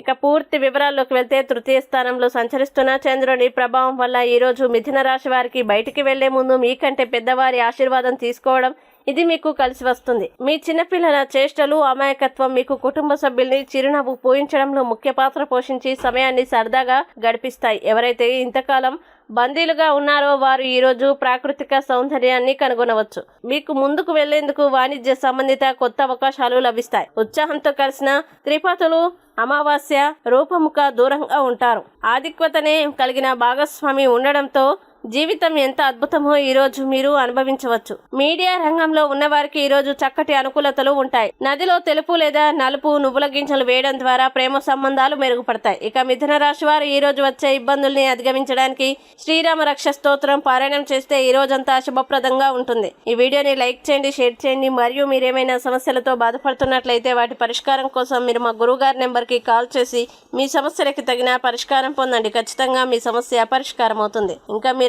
ఇక పూర్తి వివరాల్లోకి వెళ్తే తృతీయ స్థానంలో సంచరిస్తున్న చంద్రుని ప్రభావం వల్ల ఈరోజు మిథున రాశి వారికి బయటికి వెళ్ళే ముందు మీకంటే పెద్దవారి ఆశీర్వాదం తీసుకోవడం ఇది మీకు కలిసి వస్తుంది. మీ చిన్నపిల్లల చేష్టలు అమాయకత్వం మీకు కుటుంబ సభ్యుల్ని చిరునవ్వు పూయించడంలో ముఖ్య పాత్ర పోషించి సమయాన్ని సరదాగా గడిపిస్తాయి. ఎవరైతే ఇంతకాలం బందీలుగా ఉన్నారో వారు ఈరోజు ప్రాకృతిక సౌందర్యాన్ని కనుగొనవచ్చు. మీకు ముందుకు వెళ్ళేందుకు వాణిజ్య సంబంధిత కొత్త అవకాశాలు లభిస్తాయి. ఉత్సాహంతో కలిసిన త్రిపతులు అమావాస్య రూపముఖ దూరంగా ఉంటారు. ఆధిక్యతనే కలిగిన భాగస్వామి ఉండడంతో జీవితం ఎంత అద్భుతమో ఈరోజు మీరు అనుభవించవచ్చు. మీడియా రంగంలో ఉన్నవారికి ఈరోజు చక్కటి అనుకూలతలు ఉంటాయి. నదిలో తెలుపు లేదా నలుపు నువ్వుల గింజలు వేయడం ద్వారా ప్రేమ సంబంధాలు మెరుగుపడతాయి. ఇక మిథున రాశి వారు ఈరోజు వచ్చే ఇబ్బందుల్ని అధిగమించడానికి శ్రీరామ రక్ష స్తోత్రం పారాయణం చేస్తే ఈ రోజంతా శుభప్రదంగా ఉంటుంది. ఈ వీడియోని లైక్ చేయండి షేర్ చేయండి. మరియు మీరు ఏమైనా సమస్యలతో బాధపడుతున్నట్లయితే వాటి పరిష్కారం కోసం మీరు మా గురువు గారి నెంబర్కి కాల్ చేసి మీ సమస్యలకి తగిన పరిష్కారం పొందండి. ఖచ్చితంగా మీ సమస్య పరిష్కారం అవుతుంది ఇంకా మీరు